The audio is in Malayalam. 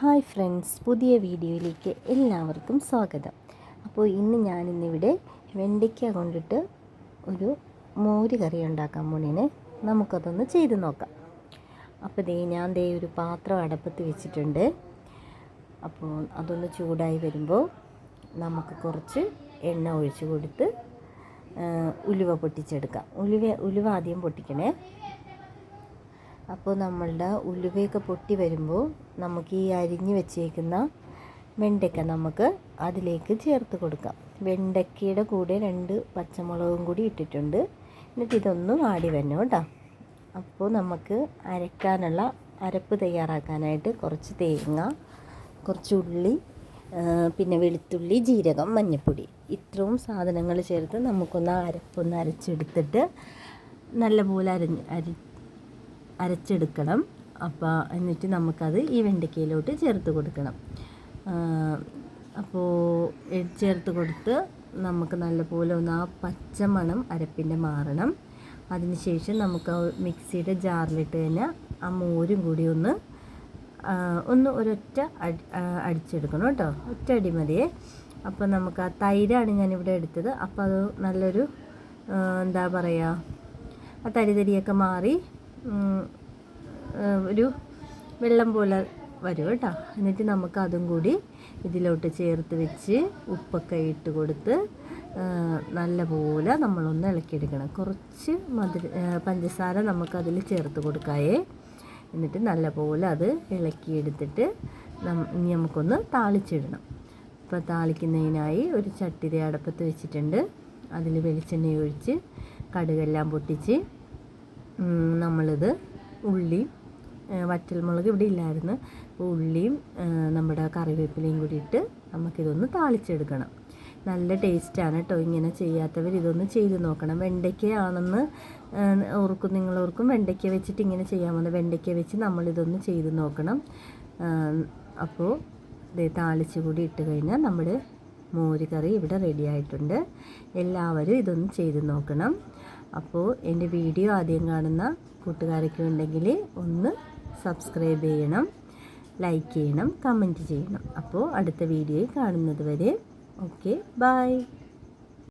ഹായ് ഫ്രണ്ട്സ് പുതിയ വീഡിയോയിലേക്ക് എല്ലാവർക്കും സ്വാഗതം. അപ്പോൾ ഇന്ന് ഞാനിന്നിവിടെ വെണ്ടയ്ക്ക കൊണ്ടിട്ട് ഒരു മോര് കറി ഉണ്ടാക്കാൻ മുന്നിന് നമുക്കതൊന്ന് ചെയ്ത് നോക്കാം. അപ്പോൾ ദേ ഞാൻ ദേ ഒരു പാത്രം അടപ്പത്ത് വെച്ചിട്ടുണ്ട്. അപ്പോൾ അതൊന്ന് ചൂടായി വരുമ്പോൾ നമുക്ക് കുറച്ച് എണ്ണ ഒഴിച്ച് കൊടുത്ത് ഉലുവ പൊട്ടിച്ചെടുക്കാം. ഉലുവ ഉലുവ ആദ്യം പൊട്ടിക്കണേ. അപ്പോൾ നമ്മളുടെ ഉലുവയൊക്കെ പൊട്ടി വരുമ്പോൾ നമുക്ക് ഈ അരിഞ്ഞ് വെച്ചേക്കുന്ന വെണ്ടയ്ക്ക നമുക്ക് അതിലേക്ക് ചേർത്ത് കൊടുക്കാം. വെണ്ടയ്ക്കയുടെ കൂടെ രണ്ട് പച്ചമുളകും കൂടി ഇട്ടിട്ടുണ്ട്. എന്നിട്ട് ഇതൊന്ന് ആടി വരണം കേട്ടോ. അപ്പോൾ നമുക്ക് അരക്കാനുള്ള അരപ്പ് തയ്യാറാക്കാനായിട്ട് കുറച്ച് തേങ്ങ കുറച്ച് ഉള്ളി പിന്നെ വെളുത്തുള്ളി ജീരകം മഞ്ഞൾപ്പൊടി ഇത്രയും സാധനങ്ങൾ ചേർത്ത് നമുക്കൊന്ന് അരപ്പൊന്ന് അരച്ചെടുത്തിട്ട് നല്ലപോലെ അരഞ്ഞ് അരി അരച്ചെടുക്കണം. അപ്പോൾ എന്നിട്ട് നമുക്കത് ഈ വെണ്ടയ്ക്കയിലോട്ട് ചേർത്ത് കൊടുക്കണം. അപ്പോൾ ചേർത്ത് കൊടുത്ത് നമുക്ക് നല്ലപോലെ ഒന്ന് ആ പച്ചമണം അരപ്പിന്റെ മാറണം. അതിനുശേഷം നമുക്ക് മിക്സിയുടെ ജാറിലിട്ട് തന്നെ ആ മോരും കൂടി ഒന്ന് ഒന്ന് ഒരൊറ്റ അടി അടിച്ചെടുക്കണം കേട്ടോ. ഒറ്റ അടി മതിയേ. അപ്പോൾ നമുക്ക് ആ തൈരാണ് ഞാനിവിടെ എടുത്തത്. അപ്പോൾ അത് നല്ലൊരു എന്താ പറയുക ആ തരിതരിയൊക്കെ മാറി ഒരു വെള്ളം പോലെ വരും കേട്ടോ. എന്നിട്ട് നമുക്ക് അതും കൂടി ഇതിലോട്ട് ചേർത്ത് വെച്ച് ഉപ്പൊക്കെ ഇട്ട് കൊടുത്ത് നല്ലപോലെ നമ്മളൊന്ന് ഇളക്കിയെടുക്കണം. കുറച്ച് മധുര പഞ്ചസാര നമുക്കതിൽ ചേർത്ത് കൊടുക്കായേ എന്നിട്ട് നല്ലപോലെ അത് ഇളക്കിയെടുത്തിട്ട് ഇനി നമുക്കൊന്ന് താളിച്ചിടണം. അപ്പോൾ താളിക്കുന്നതിനായി ഒരു ചട്ടിരി അടപ്പത്ത് വെച്ചിട്ടുണ്ട്. അതിൽ വെളിച്ചെണ്ണ ഒഴിച്ച് കടുകെല്ലാം പൊട്ടിച്ച് നമ്മളിത് ഉള്ളി വറ്റൽമുളക് ഇവിടെ ഇല്ലായിരുന്നു. ഉള്ളിയും നമ്മുടെ കറിവേപ്പിലയും കൂടി ഇട്ട് നമുക്കിതൊന്ന് താളിച്ചെടുക്കണം. നല്ല ടേസ്റ്റാണ് കേട്ടോ. ഇങ്ങനെ ചെയ്യാത്തവർ ഇതൊന്ന് ചെയ്ത് നോക്കണം. വെണ്ടയ്ക്കയാണെന്ന് ഓർക്കും നിങ്ങൾ ഓർക്കും. വെണ്ടയ്ക്ക വെച്ചിട്ട് ഇങ്ങനെ ചെയ്യാമെന്ന് വെണ്ടയ്ക്ക വെച്ച് നമ്മളിതൊന്ന് ചെയ്ത് നോക്കണം. അപ്പോൾ ഇത് താളിച്ച് കൂടി ഇട്ട് കഴിഞ്ഞാൽ നമ്മുടെ മോര് കറി ഇവിടെ റെഡി ആയിട്ടുണ്ട്. എല്ലാവരും ഇതൊന്ന് ചെയ്ത് നോക്കണം. അപ്പോൾ എന്റെ വീഡിയോ ആദ്യം കാണുന്ന കൂട്ടുകാരൊക്കെ ഉണ്ടെങ്കിൽ ഒന്ന് സബ്സ്ക്രൈബ് ചെയ്യണം ലൈക്ക് ചെയ്യണം കമന്റ് ചെയ്യണം. അപ്പോൾ അടുത്ത വീഡിയോയിൽ കാണുന്നത് വരെ ഓക്കെ ബൈ.